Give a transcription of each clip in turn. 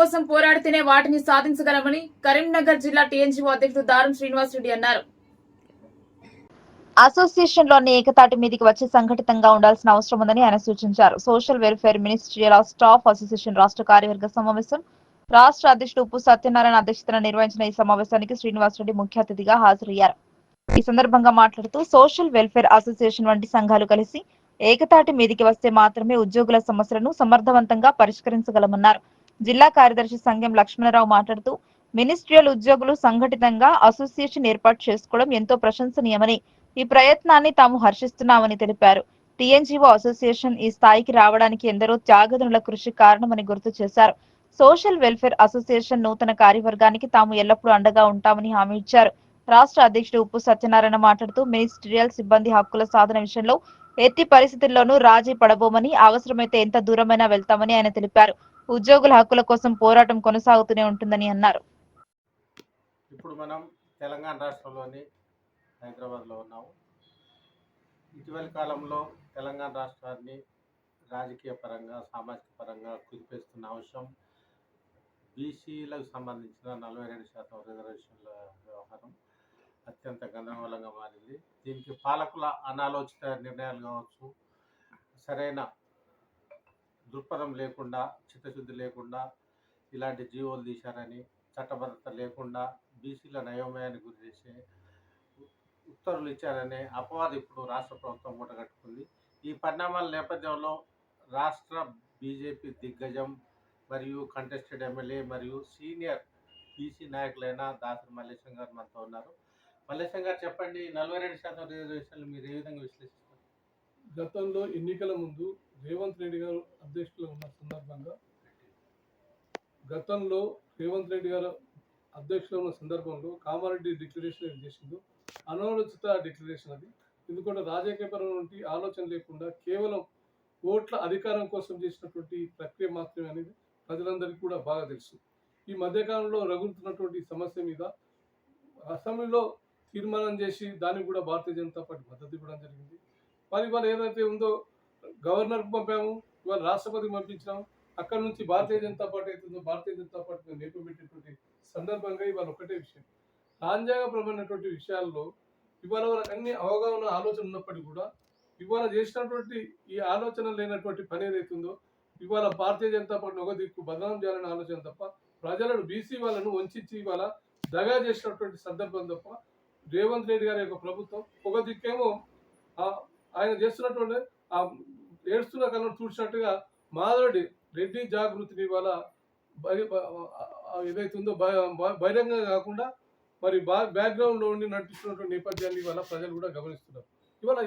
కోసం పోరాడితేనే వాటిని సాధించగలమని కరీంనగర్ జిల్లా టీఎన్జీఓ అధ్యక్షుడు దారం శ్రీనివాస్ రెడ్డి అన్నారు. అసోసియేషన్లోని ఏకతాటి మీదికి వచ్చి సంఘటితంగా ఉండాల్సిన అవసరం ఉందని ఆయన సూచించారు. Social welfare ministerial of staff association రాష్ట్ర కార్యవర్గ సమావేశం. రాష్ట్ర అధ్యక్షుడు ఉప్పు సత్యనారాయణ అధ్యక్షతన నిర్వహించిన ఈ సమావేశానికి శ్రీనివాస్ రెడ్డి ముఖ్య అతిథిగా హాజరయ్యారు. ఈ సందర్భంగా మాట్లాడుతూ సోషల్ వెల్ఫేర్ అసోసియేషన్ వంటి సంఘాలు కలిసి ఏకతాటి మీదికి వస్తే మాత్రమే ఉద్యోగుల సమస్యలను సమర్థవంతంగా పరిష్కరించగలమన్నారు. జిల్లా కార్యదర్శి సంఘం లక్ష్మణరావు మాట్లాడుతూ మినిస్ట్రియల్ ఉద్యోగులు సంఘటితంగా అసోసియేషన్ ఏర్పాటు చేసుకోవడం ఎంతో ప్రశంసనీయమని ఈ ప్రయత్నాన్ని తాము హర్షిస్తున్నామని తెలిపారు. టీఎన్జీఓ అసోసియేషన్ ఈ స్థాయికి రావడానికి ఎందరో త్యాగదనుల కృషి కారణమని గుర్తు చేశారు. సోషల్ వెల్ఫేర్ అసోసియేషన్ నూతన కార్యవర్గానికి తాము ఎల్లప్పుడూ అండగా ఉంటామని హామీ ఇచ్చారు. రాష్ట్ర అధ్యక్షుడు ఉప్పు సత్యనారాయణ మాట్లాడుతూ మినిస్ట్రియల్ సిబ్బంది హక్కుల సాధన విషయంలో ఎట్టి పరిస్థితుల్లోనూ రాజీ పడబోమని అవసరమైతే ఎంత దూరమైనా వెళ్తామని ఆయన తెలిపారు. ఉద్యోగుల హక్కుల కోసం పోరాటం కొనసాగుతూనే ఉంటుందని అన్నారు. ఇప్పుడు మనం తెలంగాణ రాష్ట్రంలోని హైదరాబాద్లో ఉన్నాము. ఇటీవలి కాలంలో తెలంగాణ రాష్ట్రాన్ని రాజకీయ పరంగా సామాజిక పరంగా కుదిపేస్తున్న అంశం బీసీలకు సంబంధించిన నలభై రెండు శాతం రిజర్వేషన్ల వ్యవహారం అత్యంత గందరగోళంగా మారింది. దీనికి పాలకుల అనాలోచిత నిర్ణయాలు కావచ్చు సరైన దృక్పథం లేకుండా చిత్తశుద్ధి లేకుండా ఇలాంటి జీవోలు తీశారని చట్టబద్ధత లేకుండా బీసీల నయోమయాన్ని గురి చేసే ఉత్తర్వులు ఇచ్చారనే అపవాదం ఇప్పుడు రాష్ట్ర ప్రభుత్వం మూటగట్టుకుంది. ఈ పరిణామాల నేపథ్యంలో రాష్ట్ర బీజేపీ దిగ్గజం మరియు కంటెస్టెడ్ ఎమ్మెల్యే మరియు సీనియర్ బీసీ నాయకులైన దాసరి మల్లేశం గారు మనతో ఉన్నారు. మల్లేశం గారు చెప్పండి నలభై రెండు శాతం రిజర్వేషన్లు మీరు ఏ విధంగా విశ్లేషిస్తారు గతంలో ఎన్నికల ముందు రేవంత్ రెడ్డి గారు అధ్యక్షులు ఉన్న సందర్భంగా గతంలో రేవంత్ రెడ్డి గారు అధ్యక్షులు ఉన్న సందర్భంలో కామారెడ్డి డిక్లరేషన్ ఏం చేసిందో అనాలోచిత డిక్లరేషన్ అది. ఎందుకంటే రాజకీయపరమైనటువంటి ఆలోచన లేకుండా కేవలం ఓట్ల అధికారం కోసం చేసినటువంటి ప్రక్రియ మాత్రమే అనేది ప్రజలందరికీ కూడా బాగా తెలుసు. ఈ మధ్యకాలంలో రగులుతున్నటువంటి సమస్య మీద అసెంబ్లీలో తీర్మానం చేసి దానికి కూడా భారతీయ జనతా పార్టీ మద్దతు ఇవ్వడం జరిగింది. మరి ఇవాళ ఏదైతే ఉందో గవర్నర్కి పంపాము ఇవాళ రాష్ట్రపతికి పంపించాము అక్కడ నుంచి భారతీయ జనతా పార్టీ అవుతుందో భారతీయ జనతా పార్టీ నేర్పబెట్టేటువంటి సందర్భంగా ఇవాళ ఒకటే విషయం. రాజ్యాంగపరమైనటువంటి విషయాల్లో ఇవాళ వరకు అన్ని అవగాహన ఆలోచన ఉన్నప్పటికీ కూడా ఇవాళ చేసినటువంటి ఈ ఆలోచన లేనటువంటి పని ఏదైతుందో ఇవాళ భారతీయ జనతా పార్టీ ఒక దిక్కు బదనం చేయాలనే ఆలోచన తప్ప ప్రజలను బీసీ వాళ్ళను వంచి ఇవాళ దగా చేసినటువంటి సందర్భం తప్ప రేవంత్ రెడ్డి గారి యొక్క ప్రభుత్వం ఒక దిక్కేమో ఆయన చేస్తున్నటువంటి ఆ ఏడుస్తున్న కళ్ళను చూసినట్టుగా మాధవరెడ్డి రెడ్డి జాగృతిని ఇవాళ ఏదైతుందో బ- బహిరంగంగా కాకుండా మరి బా బ్యాక్గ్రౌండ్లో ఉండి నటిస్తున్నటువంటి నేపథ్యాన్ని ఇవాళ ప్రజలు కూడా గమనిస్తున్నారు. ఇవాళ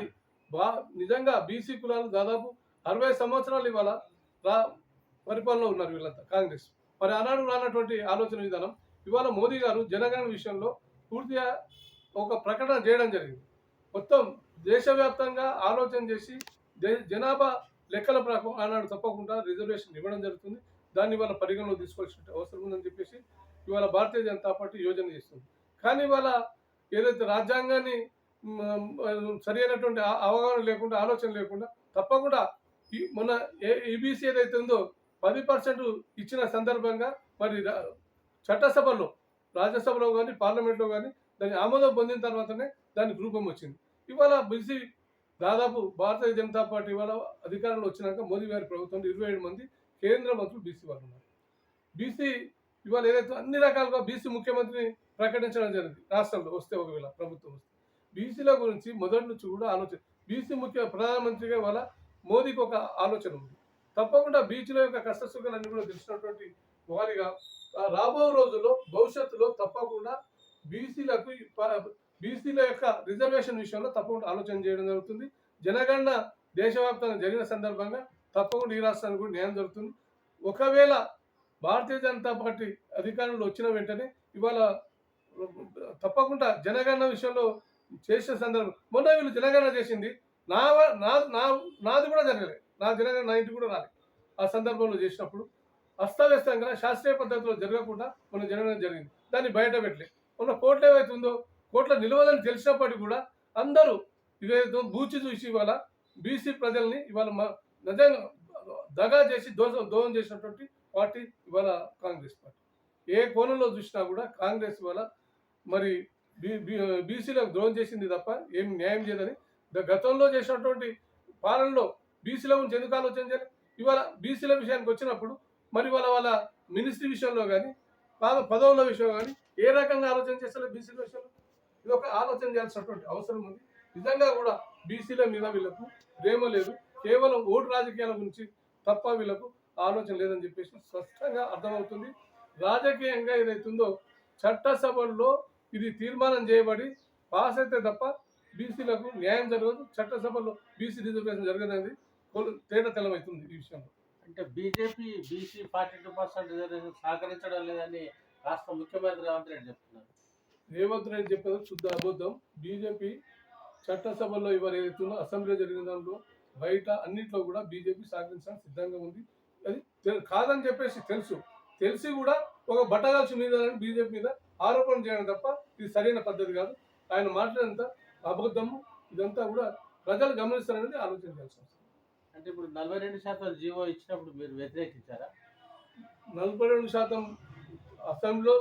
బా నిజంగా బీసీ కులాలు దాదాపు అరవై సంవత్సరాలు ఇవాళ రా పరిపాలనలో ఉన్నారు వీళ్ళంతా కాంగ్రెస్. మరి ఆనాడు రానటువంటి ఆలోచన విధానం ఇవాళ మోదీ గారు జనగణన విషయంలో పూర్తిగా ఒక ప్రకటన చేయడం జరిగింది. మొత్తం దేశవ్యాప్తంగా ఆలోచన చేసి జనాభా లెక్కల ప్రకారం ఆనాడు తప్పకుండా రిజర్వేషన్ ఇవ్వడం జరుగుతుంది. దాన్ని ఇవాళ పరిగణలో తీసుకోవాల్సిన అవసరం ఉందని చెప్పేసి ఇవాళ భారతీయ జనతా పార్టీ యోజన చేస్తుంది. కానీ ఇవాళ ఏదైతే రాజ్యాంగాన్ని సరైనటువంటి సరి అయినటువంటి అవగాహన లేకుండా ఆలోచన లేకుండా తప్పకుండా ఈ ఏ ఈబీసీ ఏదైతే ఉందో పది పర్సెంట్ ఇచ్చిన సందర్భంగా మరి రా- చట్టసభలో రాజ్యసభలో కానీ పార్లమెంట్లో కానీ దాని ఆమోదం పొందిన తర్వాతనే దానికి రూపం వచ్చింది. ఇవాళ బీసీ దాదాపు భారతీయ జనతా పార్టీ ఇవాళ అధికారంలో వచ్చినాక మోదీ గారి ప్రభుత్వంలో ఇరవై ఏడు మంది కేంద్ర మంత్రులు బీసీ వాళ్ళు ఉన్నారు. బీసీ ఇవాళ ఏదైతే అన్ని రకాలుగా బీసీ ముఖ్యమంత్రిని ప్రకటించడం జరిగింది రాష్ట్రంలో వస్తే ఒకవేళ ప్రభుత్వం వస్తే. బీసీల గురించి మొదటి నుంచి కూడా ఆలోచన బీసీ ముఖ్య ప్రధానమంత్రిగా ఇవాళ మోదీకి ఒక ఆలోచన ఉంది. తప్పకుండా బీచ్ల యొక్క కష్టసుఖాలన్నీ కూడా తెలిసినటువంటి వారిగా రాబో రోజుల్లో భవిష్యత్తులో తప్పకుండా బీసీలకు బీసీల యొక్క రిజర్వేషన్ విషయంలో తప్పకుండా ఆలోచన చేయడం జరుగుతుంది. జనగణన దేశవ్యాప్తంగా జరిగిన సందర్భంగా తప్పకుండా ఈ రాష్ట్రానికి కూడా న్యాయం జరుగుతుంది. ఒకవేళ భారతీయ జనతా పార్టీ అధికారంలో వచ్చిన వెంటనే ఇవాళ తప్పకుండా జనగణన విషయంలో చేసిన సందర్భం మొన్న వీళ్ళు జనగణన చేసింది. నా నా నా నాది కూడా జరగలేదు నా జనగణన నా ఇంటి కూడా రాలేదు ఆ సందర్భంలో చేసినప్పుడు అస్తవ్యస్తంగా శాస్త్రీయ పద్ధతిలో జరగకుండా మన జనగణన జరిగింది. దాన్ని బయట పెట్టలేదు మొన్న కోర్టు ఏవైతే ఉందో కోట్ల నిలవదని తెలిసినప్పటికీ కూడా అందరూ ఇదేదో బూచి చూసి ఇవాళ బీసీ ప్రజల్ని ఇవాళ నిజంగా దగా చేసి దోషం దోహం చేసినటువంటి పార్టీ ఇవాళ కాంగ్రెస్ పార్టీ. ఏ కోణంలో చూసినా కూడా కాంగ్రెస్ ఇవాళ మరి బీ బీసీలకు ద్రోహం చేసింది తప్ప ఏం న్యాయం చేయదని గతంలో చేసినటువంటి పాలనలో బీసీల గురించి ఎందుకు ఆలోచన చేయాలి? ఇవాళ బీసీల విషయానికి వచ్చినప్పుడు మరి వాళ్ళ వాళ్ళ మినిస్ట్రీ విషయంలో కానీ పాద పదవుల విషయంలో కానీ ఏ రకంగా ఆలోచన చేస్తారు బీసీల విషయంలో? ఇది ఒక ఆలోచన చేయాల్సినటువంటి అవసరం ఉంది. నిజంగా కూడా బీసీల మీద వీళ్ళకు ప్రేమ లేదు. కేవలం ఓటు రాజకీయాల గురించి తప్ప వీళ్ళకు ఆలోచన లేదని చెప్పేసి స్పష్టంగా అర్థమవుతుంది. రాజకీయంగా ఏదైతుందో చట్టసభల్లో ఇది తీర్మానం చేయబడి పాస్ అయితే తప్ప బీసీలకు న్యాయం జరగదు. చట్టసభలో బీసీ రిజర్వేషన్ జరగదనేది కొలు- తేట తెల్లమవుతుంది ఈ విషయంలో. అంటే BJP BC forty two percent reservation సహకరించడం లేదని రాష్ట్ర ముఖ్యమంత్రి రేవంత్ రెడ్డి చెప్తున్నారు. రేవంత్ రెడ్డి చెప్పేది శుద్ధ అబద్ధం. బీజేపీ చట్టసభలో ఇవాళ ఏదైతుందో అసెంబ్లీ జరిగిన దాంట్లో బయట అన్నింటిలో కూడా బీజేపీ సహకరించడానికి సిద్ధంగా ఉంది. అది కాదని చెప్పేసి తెలుసు. తెలిసి కూడా ఒక బట్టగాల్సి మీద బీజేపీ మీద ఆరోపణ చేయడం తప్ప ఇది సరైన పద్ధతి కాదు. ఆయన మాట్లాడినంత అబద్ధము ఇదంతా కూడా ప్రజలు గమనిస్తారనేది ఆలోచన చేయాల్సి అంటే ఇప్పుడు నలభై రెండు శాతం జీవో ఇచ్చినప్పుడు మీరు వ్యతిరేకించారా? నలభై రెండు శాతం అసెంబ్లీలో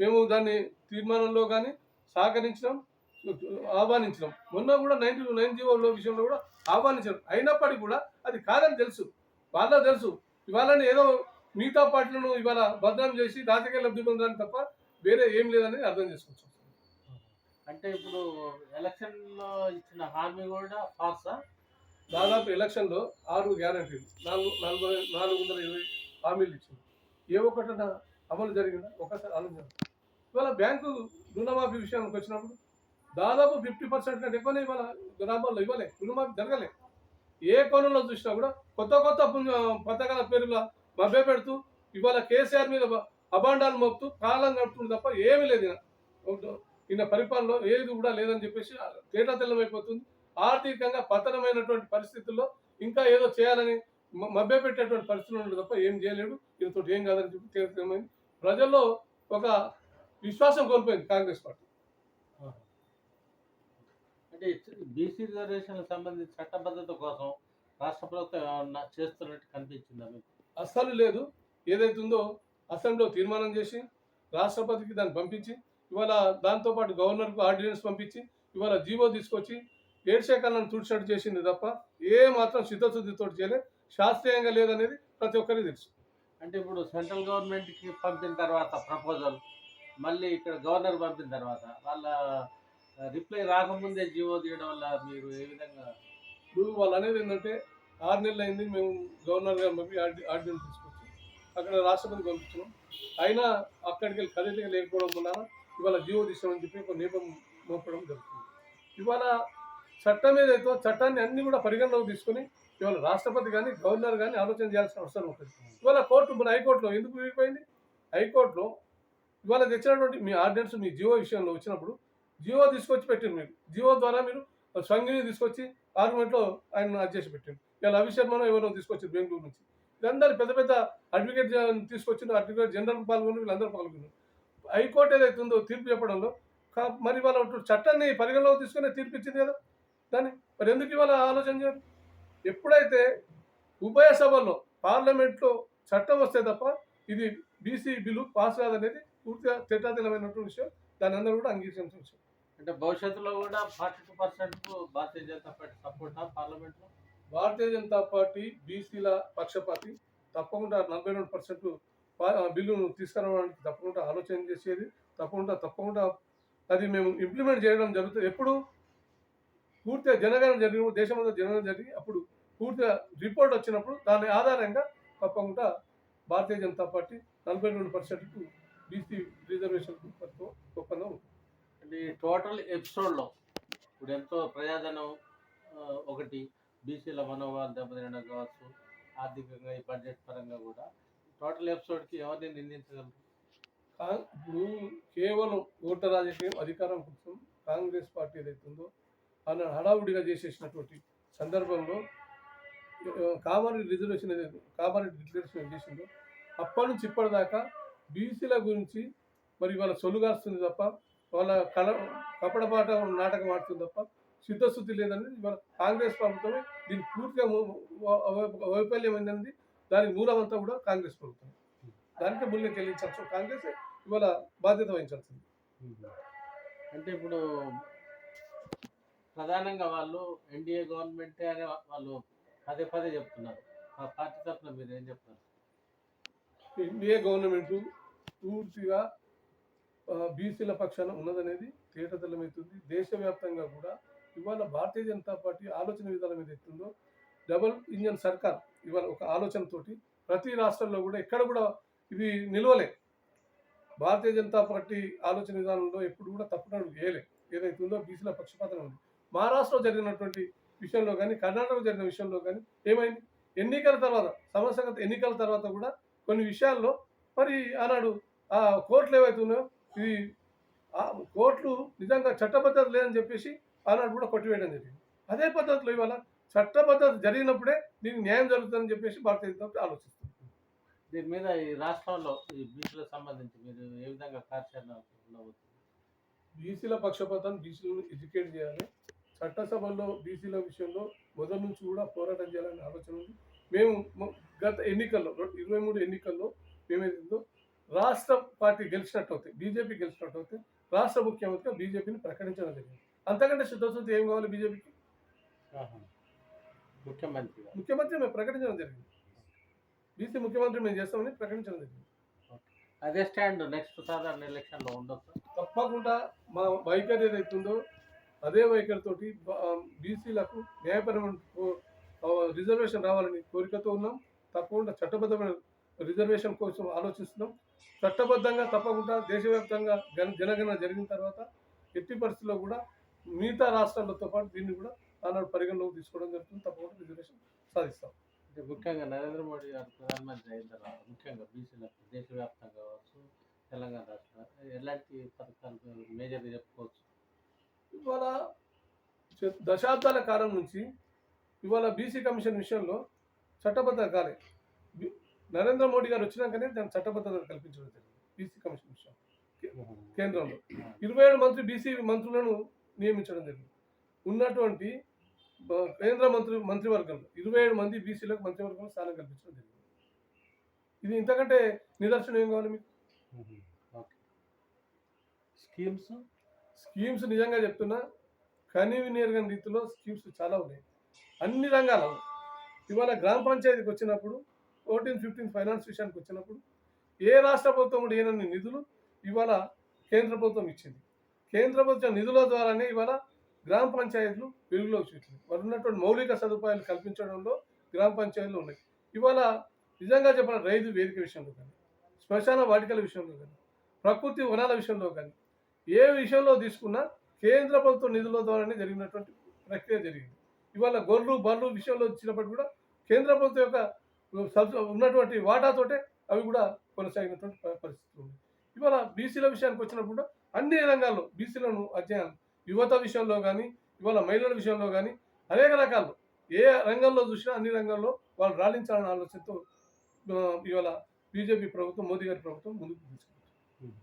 మేము దాన్ని తీర్మానంలో కానీ సహకరించినాం ఆహ్వానించినాం. మొన్న కూడా నైన్టీ నైన్ జీవోలో విషయంలో కూడా ఆహ్వానించారు. అయినప్పటికీ కూడా అది కాదని తెలుసు. వాళ్ళ తెలుసు. ఇవాళని ఏదో మిగతా పార్టీలను ఇవాళ బదనాం చేసి రాజకీయ లబ్ధి పొందడానికి తప్ప వేరే ఏం లేదని అర్థం చేసుకోవచ్చు. అంటే ఇప్పుడు ఎలక్షన్లో ఇచ్చిన హామీ కూడా ఫార్సా దాదాపు ఎలక్షన్లో ఆరు గ్యారంటీలు. నాలుగు నాలుగు నాలుగు వందల ఇరవై హామీలు ఇచ్చింది. ఏ ఒక్కటన అమలు జరిగిందా? ఒకసారి ఆలోచన ఇవాళ బ్యాంకు రుణమాఫీ విషయానికి వచ్చినప్పుడు దాదాపు ఫిఫ్టీ పర్సెంట్ కంటే ఎక్కువనే ఇవాళ గ్రామాల్లో ఇవ్వలే రుణమాఫీ జరగలే. ఏ కోణంలో చూసినా కూడా కొత్త కొత్త పథకాల పేరులా మభ్య పెడుతూ ఇవాళ కేసీఆర్ మీద అభాండాలు అబాండాలు మోపుతూ కాలం గడుపుతుంది తప్ప ఏమీ లేదు ఈయన. పరిపాలనలో ఏది కూడా లేదని చెప్పేసి తేటా తెల్లమైపోతుంది. ఆర్థికంగా పతనమైనటువంటి పరిస్థితుల్లో ఇంకా ఏదో చేయాలని మభ్య పెట్టేటువంటి పరిస్థితులు ఉండదు తప్ప ఏం చేయలేడు. దీంతో ఏం కాదని చెప్పి తేటమైంది ప్రజల్లో ఒక విశ్వాసం కోల్పోయింది కాంగ్రెస్ పార్టీ. అంటే బీసీ రిజర్వేషన్లకు సంబంధించి చట్టబద్ధత కోసం రాష్ట్ర ప్రభుత్వం చేస్తున్నట్టు కనిపించిందా మీకు? అస్సలు లేదు. ఏదైతే ఉందో అసెంబ్లీలో తీర్మానం చేసి రాష్ట్రపతికి దాన్ని పంపించి ఇవాళ దాంతోపాటు గవర్నర్కు ఆర్డినెన్స్ పంపించి ఇవాళ జీవో తీసుకొచ్చి ఏడ్చేకాలను తుడిచినట్టు చేసింది తప్ప ఏ మాత్రం సిద్ధశుద్ధితో చేయలేదు శాస్త్రీయంగా లేదనేది ప్రతి ఒక్కరికి తెలుసు. అంటే ఇప్పుడు సెంట్రల్ గవర్నమెంట్కి పంపిన తర్వాత ప్రపోజల్ మళ్ళీ ఇక్కడ గవర్నర్ పంపిన తర్వాత వాళ్ళ రిప్లై రాకముందే జీవో తీయడం వల్ల మీరు ఏ విధంగా? ఇప్పుడు వాళ్ళు అనేది ఏంటంటే ఆరు నెలలు అయింది మేము గవర్నర్ గారు పంపి ఆర్డినెన్స్ తీసుకొచ్చి. అక్కడ రాష్ట్రపతి పంపించినాం. అయినా అక్కడికి వెళ్ళి కదలిక లేకపోవడం వల్ల ఇవాళ జీవో తీసామని చెప్పి ఒక నేపం మోపడం జరుగుతుంది. ఇవాళ చట్టం ఏదైతే చట్టాన్ని అన్ని కూడా పరిగణలోకి తీసుకొని ఇవాళ రాష్ట్రపతి కానీ గవర్నర్ కానీ ఆలోచన చేయాల్సిన అవసరం ఉంటుంది. ఇవాళ కోర్టు మన హైకోర్టులో ఎందుకు విడిపోయింది హైకోర్టులో ఇవాళ తెచ్చినటువంటి మీ ఆర్డినెన్స్ మీ జియో విషయంలో వచ్చినప్పుడు జియో తీసుకొచ్చి పెట్టింది మీరు. జియో ద్వారా మీరు స్వంగిని తీసుకొచ్చి ఆర్గ్యుమెంట్లో ఆయన అది చేసి పెట్టింది ఇలా శర్మను ఎవరో తీసుకొచ్చి బెంగళూరు నుంచి. వీళ్ళందరూ పెద్ద పెద్ద అడ్వకేట్ తీసుకొచ్చిన అడ్వకేట్ జనరల్ పాల్గొని వీళ్ళందరూ పాల్గొన్నారు. హైకోర్టు ఏదైతే ఉందో తీర్పు చెప్పడంలో కా- మరి వాళ్ళ చట్టాన్ని పరిగణలోకి తీసుకుని తీర్పు ఇచ్చింది కదా. దాన్ని మరి ఎందుకు ఇవాళ ఆలోచన చేయాలి ఎప్పుడైతే ఉభయ సభల్లో పార్లమెంట్లో చట్టం వస్తే తప్ప ఇది బీసీ బిల్లు పాస్ కాదనేది పూర్తిగా తెట్టాతీలమైనటువంటి విషయం. దాని అందరూ కూడా అంగీకరించిన విషయం. అంటే భవిష్యత్తులో కూడా forty two percent Bharatiya Janata party సపోర్టా పార్లమెంట్లో? భారతీయ జనతా పార్టీ బీసీల పక్షపాతి తప్పకుండా నలభై రెండు పర్సెంట్ బిల్లును తీసుకురావడానికి తప్పకుండా ఆలోచన చేసేది. తప్పకుండా తప్పకుండా అది మేము ఇంప్లిమెంట్ చేయడం జరుగుతుంది ఎప్పుడు పూర్తిగా జనగణన జరిగినప్పుడు దేశమంతా జనగణన జరిగి అప్పుడు పూర్తిగా రిపోర్ట్ వచ్చినప్పుడు దాని ఆధారంగా తప్పకుండా భారతీయ జనతా పార్టీ నలభై రెండు పర్సెంట్కు బీసీ రిజర్వేషన్ ఒప్పందం. అంటే టోటల్ ఎపిసోడ్లో ఇప్పుడు ఎంతో ప్రజాధనం ఒకటి బీసీల మనోభావాలు దెబ్బతినడం కావచ్చు ఆర్థికంగా ఈ బడ్జెట్ పరంగా కూడా టోటల్ ఎపిసోడ్కి ఎవరిని నిందించగలరు కా- ఇప్పుడు కేవలం ఓటర్ రాజకీయం అధికారం కోసం కాంగ్రెస్ పార్టీ ఏదైతుందో ఆయన హడావుడిగా చేసేసినటువంటి సందర్భంలో కామారెడ్డి రిజర్వేషన్ ఏదైతే కామారెడ్డి డిక్లరేషన్ చేసిందో అప్పటి నుంచి ఇప్పటిదాకా బీసీల గురించి మరి వాళ్ళ సొలుగాస్తుంది తప్ప వాళ్ళ కళ కపడపాట నాటకం ఆడుతుంది తప్ప సిద్ధశుద్ధి లేదని ఇవాళ కాంగ్రెస్ ప్రభుత్వమే దీన్ని పూర్తిగా వైఫల్యం ఏంటనేది దానికి మూలమంతా కూడా కాంగ్రెస్ ప్రభుత్వం. దానికే మూల్యం చెల్లించాల్సి కాంగ్రెస్ ఇవాళ బాధ్యత వహించాల్సింది. అంటే ఇప్పుడు ప్రధానంగా వాళ్ళు ఎన్డీఏ గవర్నమెంటే అని వాళ్ళు పదే పదే చెప్తున్నారు. ఆ పార్టీ తరఫున మీరు ఏం చెప్తారు? ఎన్డీఏ గవర్నమెంట్ పూర్తిగా బీసీల పక్షాన ఉన్నదనేది తేటతెల్లమవుతుంది దేశవ్యాప్తంగా కూడా ఇవాళ భారతీయ జనతా పార్టీ ఆలోచన విధానం ఏదైతుందో డబుల్ ఇంజన్ సర్కార్ ఇవాళ ఒక ఆలోచనతోటి ప్రతి రాష్ట్రంలో కూడా ఎక్కడ కూడా ఇది నిలవలే. భారతీయ జనతా పార్టీ ఆలోచన విధానంలో ఎప్పుడు కూడా తప్పునడుగు వేయలే ఏదైతుందో బీసీల పక్షపాతం ఉంది. మహారాష్ట్రలో జరిగినటువంటి విషయంలో కానీ కర్ణాటకలో జరిగిన విషయంలో కానీ ఏమైంది? ఎన్నికల తర్వాత సమస్యగత ఎన్నికల తర్వాత కూడా కొన్ని విషయాల్లో మరి ఆనాడు కోర్టులు ఏవైతే ఉన్నాయో ఇది ఆ కోర్టులు నిజంగా చట్టబద్ధత లేదని చెప్పేసి ఆనాడు కూడా కొట్టివేయడం జరిగింది. అదే పద్ధతిలో ఇవాళ చట్టబద్ధత జరిగినప్పుడే దీనికి న్యాయం జరుగుతుందని చెప్పేసి భారతీయ జనతా పార్టీ ఆలోచిస్తుంది. దీని మీద ఈ రాష్ట్రంలో ఈ బీసీలకు సంబంధించి మీరు ఏ విధంగా కార్యాచరణ బీసీల పక్షపాతాన్ని బీసీలను ఎడ్యుకేట్ చేయాలి. చట్టసభల్లో బీసీల విషయంలో మొదటి నుంచి కూడా పోరాటం చేయాలనే ఆలోచన ఉంది. మేము గత ఎన్నికల్లో ఇరవై మూడు ఎన్నికల్లో మేమేదో రాష్ట్ర పార్టీ గెలిచినట్టు అవుతాయి బీజేపీ గెలిచినట్టు అవుతాయి రాష్ట్ర ముఖ్యమంత్రిగా బీజేపీని ప్రకటించడం జరిగింది. అంతకంటే శుద్ధశుద్ధి ఏం కావాలి బీజేపీకి? ముఖ్యమంత్రిగా ముఖ్యమంత్రి మేము ప్రకటించడం జరిగింది. బీసీ ముఖ్యమంత్రి మేము చేస్తామని ప్రకటించడం జరిగింది. అదే స్టాండ్ నెక్స్ట్ సాధారణ ఎలక్షన్లో ఉండొచ్చు? తప్పకుండా మా వైఖరి ఏదైతుందో అదే వైఖరితోటి బీసీలకు న్యాయపరమైన రిజర్వేషన్ రావాలని కోరికతో ఉన్నాం. తప్పకుండా చట్టబద్ధమైన రిజర్వేషన్ కోసం ఆలోచిస్తున్నాం. చట్టబద్ధంగా తప్పకుండా దేశవ్యాప్తంగా జన జనగణన జరిగిన తర్వాత ఎట్టి పరిస్థితుల్లో కూడా మిగతా రాష్ట్రాలతో పాటు దీన్ని కూడా ఆనాడు పరిగణలోకి తీసుకోవడం జరుగుతుంది. తప్పకుండా రిజర్వేషన్ సాధిస్తాం. అంటే ముఖ్యంగా నరేంద్ర మోడీ గారు ప్రధానమంత్రి అయిన తర్వాత ముఖ్యంగా బీసీలకు దేశవ్యాప్తంగా కావచ్చు తెలంగాణ రాష్ట్ర ఎలాంటి పథకాలు మేజర్గా చెప్పుకోవచ్చు? ఇవాళ దశాబ్దాల కాలం నుంచి ఇవాళ బీసీ కమిషన్ విషయంలో చట్టబద్ధత కాలే. బి- నరేంద్ర మోడీ గారు వచ్చినాకనే దాని చట్టబద్ధత కల్పించడం జరిగింది బీసీ కమిషన్ విషయం. కేంద్రంలో. ఇరవై ఏడు మంత్రి బీసీ మంత్రులను నియమించడం జరిగింది. ఉన్నటువంటి కేంద్ర మంత్రి మంత్రివర్గంలో ఇరవై ఏడు మంది బీసీలకు మంత్రివర్గంలో స్థానం కల్పించడం జరిగింది. ఇది ఇంతకంటే నిదర్శనం ఏం కావాలి మీకు? స్కీమ్స్? స్కీమ్స్ నిజంగా చెప్తున్నా కన్వీనియర్గన్ రీతిలో స్కీమ్స్ చాలా ఉన్నాయి. అన్ని రంగాలలో. ఇవాళ గ్రామ పంచాయతీకి వచ్చినప్పుడు ఫోర్టీన్ ఫిఫ్టీన్ ఫైనాన్స్ విషయానికి వచ్చినప్పుడు ఏ రాష్ట్ర ప్రభుత్వం కూడా ఏనని నిధులు ఇవాళ కేంద్ర ప్రభుత్వం ఇచ్చింది. కేంద్ర ప్రభుత్వం నిధుల ద్వారానే ఇవాళ గ్రామ పంచాయతీలు వెలుగులోకి వచ్చింది వారు ఉన్నటువంటి మౌలిక సదుపాయాలు కల్పించడంలో గ్రామ పంచాయతీలు ఉన్నాయి. ఇవాళ నిజంగా చెప్పిన రైతు వేదిక విషయంలో కానీ శ్మశాన వాటికల విషయంలో కానీ ప్రకృతి వనాల విషయంలో కానీ ఏ విషయంలో తీసుకున్నా కేంద్ర ప్రభుత్వ నిధుల ద్వారానే జరిగినటువంటి ప్రక్రియ జరిగింది. ఇవాళ గొర్రెలు బర్రెలు విషయంలో వచ్చినప్పటికీ కూడా కేంద్ర ప్రభుత్వం యొక్క ఉన్నటువంటి వాటాతోటే అవి కూడా కొనసాగినటువంటి పరిస్థితి ఉంది ఇవాళ బీసీల విషయానికి వచ్చినప్పుడు అన్ని రంగాల్లో బీసీలను అధ్యయనం యువత విషయంలో కానీ ఇవాళ మహిళల విషయంలో కానీ అనేక రకాల్లో ఏ రంగంలో చూసినా అన్ని రంగాల్లో వాళ్ళు రాణించాలనే ఆలోచనతో ఇవాళ బీజేపీ ప్రభుత్వం మోదీ గారి ప్రభుత్వం ముందుకు తీసుకుంటుంది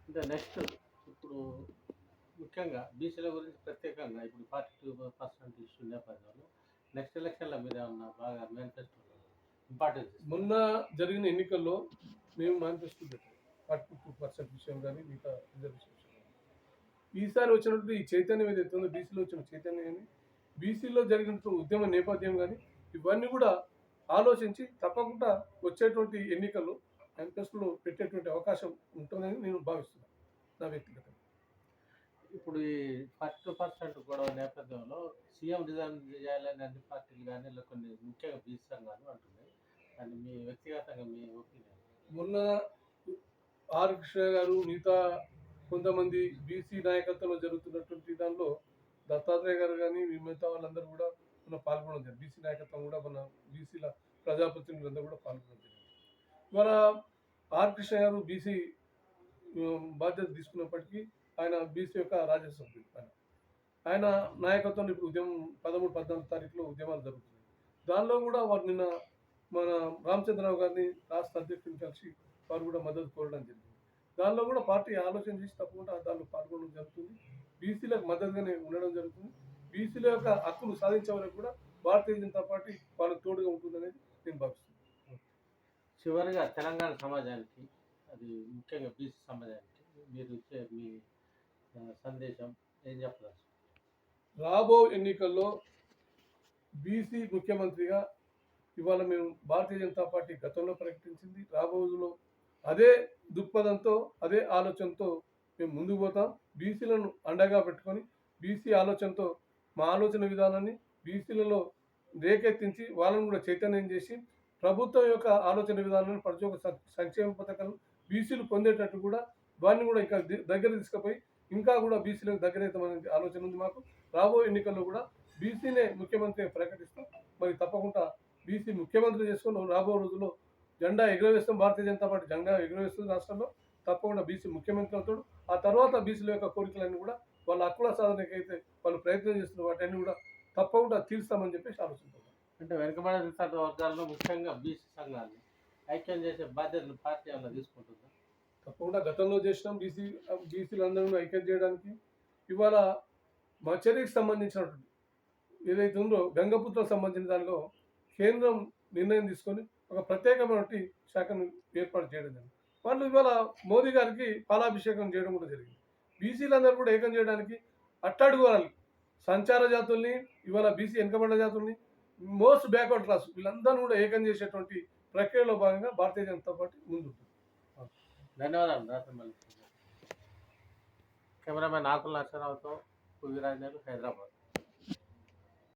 అంటే నెక్స్ట్ ఇప్పుడు ముఖ్యంగా బీసీల గురించి ప్రత్యేకంగా ఇప్పుడు ఫార్టీ టూ పర్సెంట్ ఇష్యూ నేపథ్యంలో నెక్స్ట్ ఎలక్షన్లో మీద ఏమన్నా బాగా మేనిఫెస్టో ఇంపార్టెన్స్ మొన్న జరిగిన ఎన్నికల్లో మేము మేనిఫెస్టో పెట్టాం. ఫార్టీ టూ పర్సెంట్ విషయం కానీ మిగతా రిజర్వేషన్ విషయం కానీ. ఈసారి వచ్చినప్పుడు ఈ చైతన్యం ఏదైతే ఉందో బీసీలో వచ్చిన చైతన్యం కానీ బీసీలో జరిగినటువంటి ఉద్యమ నేపథ్యం కానీ ఇవన్నీ కూడా ఆలోచించి తప్పకుండా వచ్చేటువంటి ఎన్నికల్లో మేనిఫెస్టోలో పెట్టేటువంటి అవకాశం ఉంటుందని నేను భావిస్తున్నాను నా వ్యక్తిగతంగా. ఇప్పుడు ఈ ఫార్టీ టూ పర్సెంట్ గొడవ నేపథ్యంలో సీఎం రిజైన్ చేయాలని అన్ని పార్టీలు కానీ ఇలా కొన్ని ముఖ్యంగా బీసీ సంఘాలు అంటున్నాయి. మీ వ్యక్తిగతంగా మీ మొన్న ఆర్ కృష్ణ గారు మిగతా కొంతమంది బీసీ నాయకత్వంలో జరుగుతున్నటువంటి దానిలో దత్తాత్రేయ గారు కానీ మిగతా వాళ్ళందరూ కూడా మన పాల్గొనడం జరిగింది. బీసీ నాయకత్వం కూడా మన బీసీల ప్రజాప్రతినిధులందరూ కూడా పాల్గొనడం జరిగింది. మన ఆర్ కృష్ణ గారు బీసీ బాధ్యత తీసుకున్నప్పటికీ ఆయన బీసీ యొక్క రాజ్యసభ ఆయన ఆయన నాయకత్వంలో ఇప్పుడు ఉద్యమం పదమూడు పద్నాలుగు తారీఖులో ఉద్యమాలు జరుగుతున్నాయి. దానిలో కూడా వారు నిన్న మన రామచంద్రరావు గారిని రాష్ట్ర అధ్యక్షుడిని కలిసి వారు కూడా మద్దతు కోరడం జరిగింది. దానిలో కూడా పార్టీ ఆలోచన చేసి తప్పకుండా దానిలో పాల్గొనడం జరుగుతుంది. బీసీలకు మద్దతుగానే ఉండడం జరుగుతుంది. బీసీల యొక్క హక్కులు సాధించే వరకు కూడా భారతీయ జనతా పార్టీ వాళ్ళకు తోడుగా ఉంటుందనేది నేను భావిస్తున్నాను. చివరిగా తెలంగాణ సమాజానికి అది ముఖ్యంగా బీసీ సమాజానికి మీరు ఇచ్చే మీ సందేశం ఏం చెప్పాలి రాబో ఎన్నికల్లో బీసీ ముఖ్యమంత్రిగా ఇవాళ మేము భారతీయ జనతా పార్టీ గతంలో ప్రకటించింది. రాబోజులో అదే దృక్పథంతో అదే ఆలోచనతో మేము ముందుకు పోతాం. బీసీలను అండగా పెట్టుకొని బీసీ ఆలోచనతో మా ఆలోచన విధానాన్ని బీసీలలో రేకెత్తించి వాళ్ళని కూడా చైతన్యం చేసి ప్రభుత్వం యొక్క ఆలోచన విధానాన్ని ప్రతి ఒక్క సంక్షేమ పథకాలు బీసీలు పొందేటట్టు కూడా వారిని కూడా ఇంకా దగ్గర తీసుకుపోయి ఇంకా కూడా బీసీలకు దగ్గర అవుతామనే ఆలోచన ఉంది మాకు. రాబోయే ఎన్నికల్లో కూడా బీసీనే ముఖ్యమంత్రి ప్రకటిస్తాం. మరి తప్పకుండా బీసీ ముఖ్యమంత్రి చేసుకుని రాబో రోజుల్లో జెండా ఎగురవేస్తాం భారతీయ జనతా పార్టీ జెండా ఎగురవేస్తుంది రాష్ట్రంలో. తప్పకుండా బీసీ ముఖ్యమంత్రి అవుతాడు. ఆ తర్వాత బీసీల యొక్క కోరికలన్నీ కూడా వాళ్ళ హక్కుల సాధనకి అయితే వాళ్ళు ప్రయత్నం చేస్తున్న వాటన్ని కూడా తప్పకుండా తీరుస్తామని చెప్పేసి ఆలోచించారు అంటే వెనుకబడిన వర్గాలను ముఖ్యంగా బీసీ సంఘాన్ని ఐక్యం చేసే బాధ్యతను పార్టీ ఏమైనా తీసుకుంటుందా? తప్పకుండా గతంలో చేసినాం. బీసీ బీసీలందరూ ఐక్యం చేయడానికి ఇవాళ మచరికి సంబంధించినటువంటి ఏదైతే ఉందో గంగపుత్రకు సంబంధించిన దానిలో కేంద్రం నిర్ణయం తీసుకొని ఒక ప్రత్యేకమైనటువంటి శాఖను ఏర్పాటు చేయడం జరిగింది. వాళ్ళు ఇవాళ మోదీ గారికి పాలాభిషేకం చేయడం కూడా జరిగింది. బీసీలందరూ కూడా ఏకం చేయడానికి అట్టడుగు వాళ్ళని సంచార జాతుల్ని ఇవాళ బీసీ వెనుకబడ్డ జాతుల్ని మోస్ట్ బ్యాక్వర్డ్ క్లాస్ వీళ్ళందరూ కూడా ఏకం చేసేటువంటి ప్రక్రియలో భాగంగా భారతీయ జనతా పార్టీ ముందుంటుంది. ధన్యవాదాలు మళ్ళీ కెమెరామెన్ ఆకుల నరసరావుతో పువ్వి హైదరాబాద్.